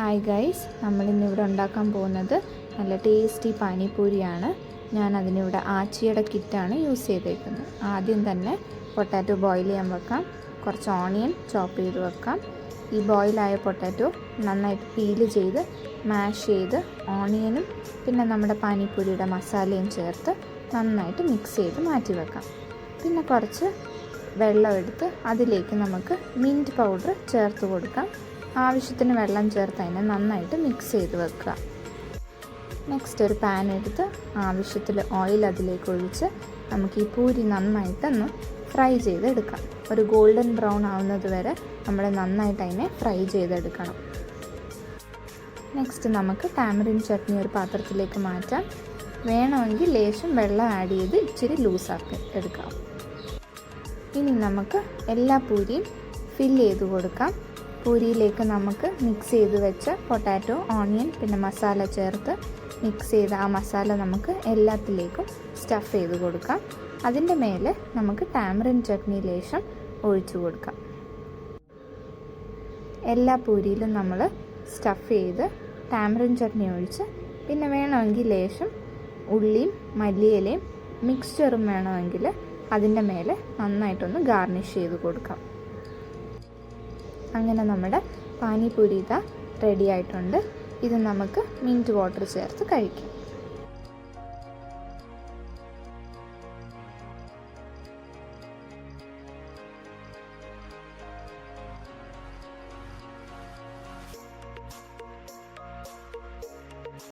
Hi guys നമ്മളിന്നിവിടെ ഉണ്ടാക്കാൻ പോകുന്നത് നല്ല ടേസ്റ്റി പാനിപൂരിയാണ് ഞാൻ അതിനിവിടെ ആച്ചിയുടെ കിറ്റാണ് യൂസ് ചെയ്തേക്കുന്നത്. ആദ്യം തന്നെ പൊട്ടാറ്റോ ബോയിൽ ചെയ്യാൻ വെക്കാം. കുറച്ച് ഓണിയൻ ചോപ്പ് ചെയ്ത് വെക്കാം. ഈ ബോയിലായ പൊട്ടാറ്റോ നന്നായിട്ട് പീൽ ചെയ്ത് മാഷ് ചെയ്ത് ഓണിയനും പിന്നെ നമ്മുടെ പാനിപൂരിയുടെ മസാലയും ചേർത്ത് നന്നായിട്ട് മിക്സ് ചെയ്ത് മാറ്റി വെക്കാം. പിന്നെ കുറച്ച് വെള്ളം എടുത്ത് അതിലേക്ക് നമുക്ക് മിന്റ് പൗഡർ ചേർത്ത് കൊടുക്കാം. ആവശ്യത്തിന് വെള്ളം ചേർത്ത് അതിനെ നന്നായിട്ട് മിക്സ് ചെയ്ത് വെക്കുക. നെക്സ്റ്റ് ഒരു പാൻ എടുത്ത് ആവശ്യത്തിൽ ഓയിൽ അതിലേക്ക് ഒഴിച്ച് നമുക്ക് ഈ പൂരി നന്നായിട്ടൊന്ന് ഫ്രൈ ചെയ്തെടുക്കാം. ഒരു ഗോൾഡൻ ബ്രൗൺ ആവുന്നത് വരെ നമ്മൾ നന്നായിട്ട് അതിനെ ഫ്രൈ ചെയ്തെടുക്കണം. നെക്സ്റ്റ് നമുക്ക് ടാമറിൻ ചട്നി ഒരു പാത്രത്തിലേക്ക് മാറ്റാം. വേണമെങ്കിൽ ലേശം വെള്ളം ആഡ് ചെയ്ത് ഇച്ചിരി ലൂസാക്കി എടുക്കാം. ഇനി നമുക്ക് എല്ലാ പൂരിയും ഫില്ല് ചെയ്ത് കൊടുക്കാം. പൂരിയിലേക്ക് നമുക്ക് മിക്സ് ചെയ്ത് വെച്ച പൊട്ടാറ്റോ ഓണിയൻ പിന്നെ മസാല ചേർത്ത് മിക്സ് ചെയ്ത് ആ മസാല നമുക്ക് എല്ലാത്തിലേക്കും സ്റ്റഫ് ചെയ്ത് കൊടുക്കാം. അതിന്റെ മേലെ നമുക്ക് ടാമറിൻ ചട്നി ലേശം ഒഴിച്ചു കൊടുക്കാം. എല്ലാ പൂരിയിലും നമ്മൾ സ്റ്റഫ് ചെയ്ത് ടാമറിൻ ചട്നി ഒഴിച്ച് പിന്നെ വേണമെങ്കിൽ ലേശം ഉള്ളിയും മല്ലിയിലയും മിക്സ്ചറും വേണമെങ്കിൽ അതിന്റെ മേലെ നന്നായിട്ടൊന്ന് ഗാർണിഷ് ചെയ്ത് കൊടുക്കാം. അങ്ങനെ നമ്മുടെ പാനിപൂരി ഇതാ റെഡി ആയിട്ടുണ്ട്. ഇത് നമുക്ക് മിന്റ് വാട്ടർ ചേർത്ത് കഴിക്കാം.